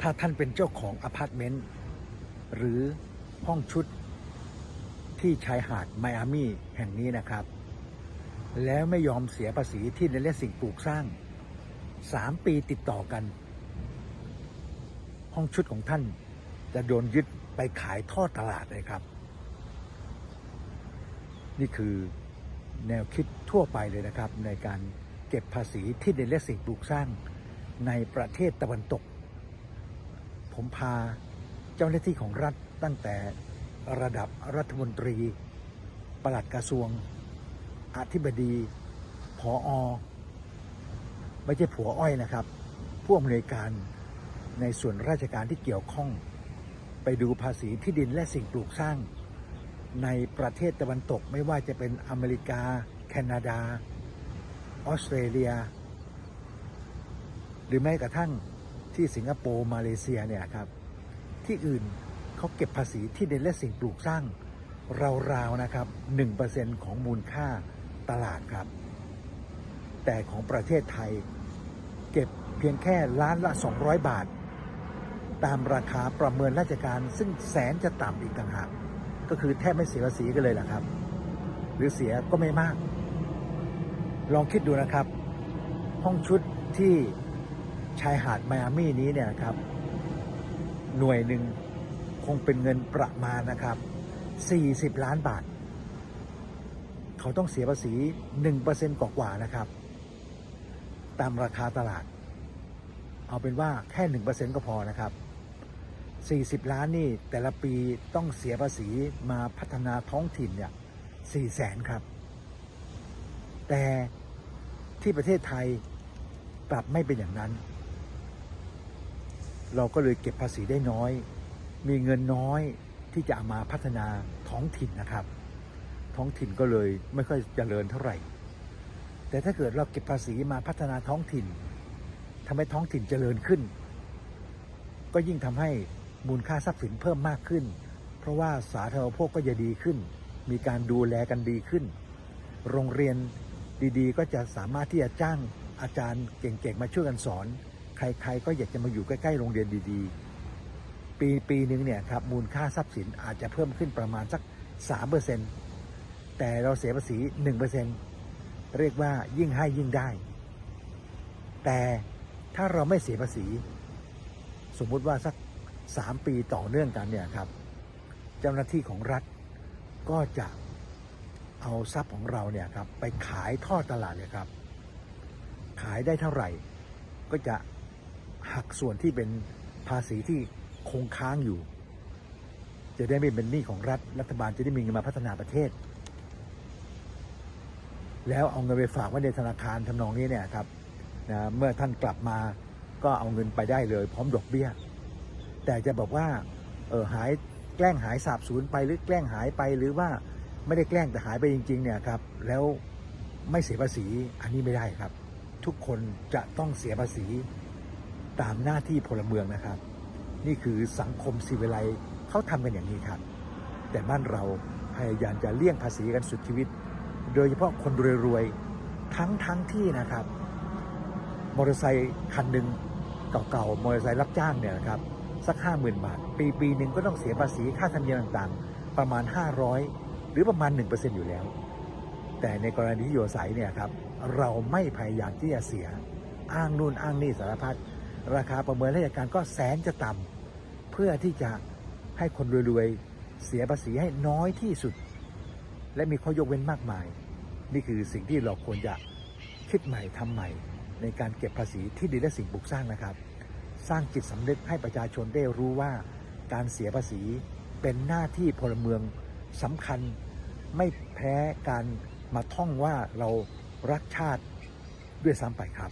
ถ้าท่านเป็นเจ้าของอพาร์ตเมนต์หรือห้องชุดที่ชายหาดไมอามี่แห่งนี้นะครับ แล้วไม่ยอมเสียภาษีที่ดินและสิ่งปลูกสร้าง 3 ปีติดต่อกัน ห้องชุดของท่านจะโดนยึดไปขายทอดตลาดเลยครับ นี่คือแนวคิดทั่วไปเลยนะครับ ในการเก็บภาษีที่ดินและสิ่งปลูกสร้างในประเทศตะวันตก ผมพาเจ้าหน้าที่ของรัฐตั้งแต่ระดับรัฐมนตรี ปลัดกระทรวง อธิบดีผออไม่ใช่ผัวอ้อยนะครับ ผู้อำนวยการในส่วนราชการที่เกี่ยวข้อง ไปดูภาษีที่ดินและสิ่งปลูกสร้าง ในประเทศตะวันตกไม่ว่าจะเป็นอเมริกา แคนาดา ออสเตรเลีย หรือแม้กระทั่ง ที่สิงคโปร์มาเลเซียเนี่ยครับที่อื่นเขาเก็บภาษีที่ดินและสิ่งปลูกสร้างราวๆนะครับ 1%ของมูลค่าตลาดครับ แต่ของประเทศไทย เก็บเพียงแค่ล้านละ 200 บาท ตามราคาประเมินราชการซึ่งแสนจะต่ำอีกต่างหากก็คือแทบไม่เสียภาษีกันเลยล่ะครับ หรือเสียก็ไม่มาก ลองคิดดูนะครับ ห้องชุดที่ ชายหาดไมอามี่นี้เนี่ยครับ หน่วยหนึ่งคงเป็นเงินประมาณนะครับ 40 ล้านบาท เขาต้องเสียภาษี 1%กว่าๆนะครับ ตามราคาตลาด เอาเป็นว่าแค่ 1%ก็พอนะครับ 40 ล้านนี่แต่ละปีต้องเสียภาษีมาพัฒนาท้องถิ่นเนี่ย4แสนครับ แต่ที่ประเทศไทยกลับไม่เป็นอย่างนั้น เราก็เลยเก็บภาษีได้น้อย มีเงินน้อยที่จะเอามาพัฒนาท้องถิ่นนะครับ ท้องถิ่นก็เลยไม่ค่อยเจริญเท่าไหร่ แต่ถ้าเกิดเราเก็บภาษีมาพัฒนาท้องถิ่นทำให้ท้องถิ่นเจริญขึ้น ก็ยิ่งทำให้มูลค่าทรัพย์สินเพิ่มมากขึ้น เพราะว่าสาธารณภคก็จะดีขึ้น มีการดูแลกันดีขึ้น โรงเรียนดีๆ ก็จะสามารถที่จะจ้างอาจารย์เก่งๆ มาช่วยกันสอน ใครๆก็อยากจะมาอยู่ใกล้ๆโรงเรียนดีๆ ปีปีหนึ่งเนี่ยครับมูลค่าทรัพย์สินอาจจะเพิ่มขึ้นประมาณสัก 3%แต่เราเสียภาษี 1%เรียกว่ายิ่งให้ยิ่งได้ แต่ถ้าเราไม่เสียภาษี สมมุติว่าสัก 3 ปีต่อเนื่องกันเนี่ยครับเจ้าหน้าที่ของรัฐก็จะเอาทรัพย์ของเราเนี่ยครับไปขายทอดตลาดเลยครับ ขายได้เท่าไหร่ก็จะ หักส่วนที่เป็นภาษีที่คงค้างอยู่ จะได้ไม่เป็นหนี้ของรัฐรัฐบาลจะได้มีเงินมาพัฒนาประเทศ แล้วเอาเงินไปฝากไว้ในธนาคารทำนองนี้เนี่ยครับนะเมื่อท่านกลับมาก็เอาเงินไปได้เลย พร้อมดอกเบี้ย แต่จะบอกว่าเออหายแกล้งหายสาบสูญไปหรือแกล้งหายไปหรือว่าไม่ได้แกล้งแต่หายไปจริง ๆ เนี่ยครับแล้วไม่เสียภาษีอันนี้ไม่ได้ครับ ทุกคนจะต้องเสียภาษี ตามหน้าที่พลเมืองนะครับ นี่คือสังคมซีวิไลเขาทำกันอย่างนี้ครับ แต่บ้านเราพยายามจะเลี่ยงภาษีกันสุดชีวิต โดยเฉพาะคนรวยๆทั้งทั้งที่นะครับมอเตอร์ไซค์คันหนึ่งเก่าๆมอเตอร์ไซค์รับจ้างเนี่ยนะครับสักห้าหมื่นบาท ปีปีหนึ่งก็ต้องเสียภาษีค่าธรรมเนียมต่างๆ ประมาณ 500 หรือประมาณ 1%อยู่แล้ว แต่ในกรณีที่อยู่อาศัยเนี่ยครับเราไม่พยายามที่จะเสียอ้างนู่นอ้างนี่สารพัด ราคาประเมินราชการก็แสนจะต่ำเพื่อที่จะให้คนรวยๆ เสียภาษีให้น้อยที่สุด และมีข้อยกเว้นมากมาย นี่คือสิ่งที่เราควรจะคิดใหม่ทำใหม่ ในการเก็บภาษีที่ดินและสิ่งปลูกสร้างนะครับ สร้างจิตสำนึกให้ประชาชนได้รู้ว่าการเสียภาษีเป็นหน้าที่พลเมืองสำคัญไม่แพ้การมาท่องว่าเรารักชาติด้วยซ้ำไปครับ